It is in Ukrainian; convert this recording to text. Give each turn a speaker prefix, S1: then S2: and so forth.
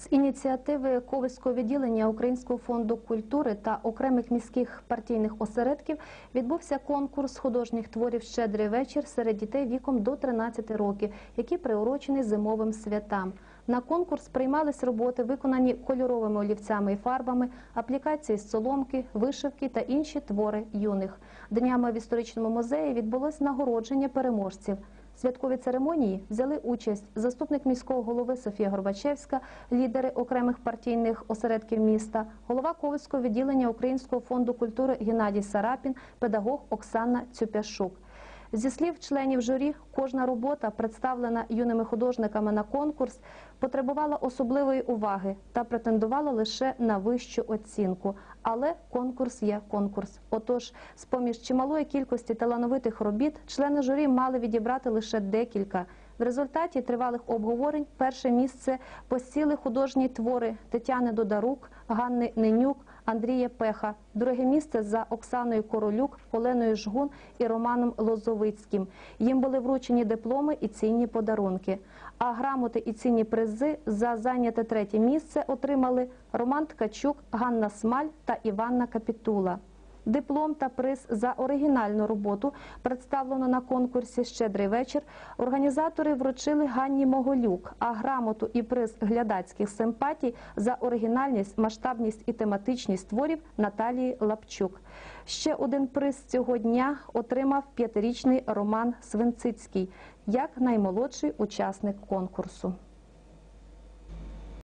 S1: З ініціативи Ковальського відділення Українського фонду культури та окремих міських партійних осередків відбувся конкурс художніх творів Щедрий вечір серед дітей віком до 13 років, який приурочений зимовим святам. На конкурс приймались роботи, виконані кольоровими олівцями і фарбами, аплікації з соломки, вишивки та інші твори юних. Днями в історичному музеї відбулось нагородження переможців. Святкові церемонії взяли участь заступник міського голови Софія Горбачевська, лідери окремих партійних осередків міста, голова Ковицького відділення Українського фонду культури Геннадій Сарапін, педагог Оксана Цюпяшук. Зі слів членів журі, кожна робота, представлена юними художниками на конкурс, потребувала особливої уваги та претендувала лише на вищу оцінку. Але конкурс є конкурс. Отож, з поміж чималої кількості талановитих робіт, члени журі мали відібрати лише декілька. В результаті тривалих обговорень перше місце посіли художні твори Тетяни Додарук, Ганни Ненюк, Андрія Пеха. Друге місце за Оксаною Королюк, Оленою Жгун і Романом Лозовицьким. Їм були вручені дипломи і цінні подарунки. А грамоти і цінні призи за зайняте третє місце отримали Роман Ткачук, Ганна Смаль та Іванна Капітула. Диплом та приз за оригінальну роботу представлено на конкурсі Щедрий вечір. Організатори вручили Ганні Моголюк, а грамоту і приз глядацьких симпатій за оригінальність, масштабність і тематичність творів Наталії Лапчук. Ще один приз цього дня отримав п'ятирічний Роман Свинцицький як наймолодший учасник конкурсу.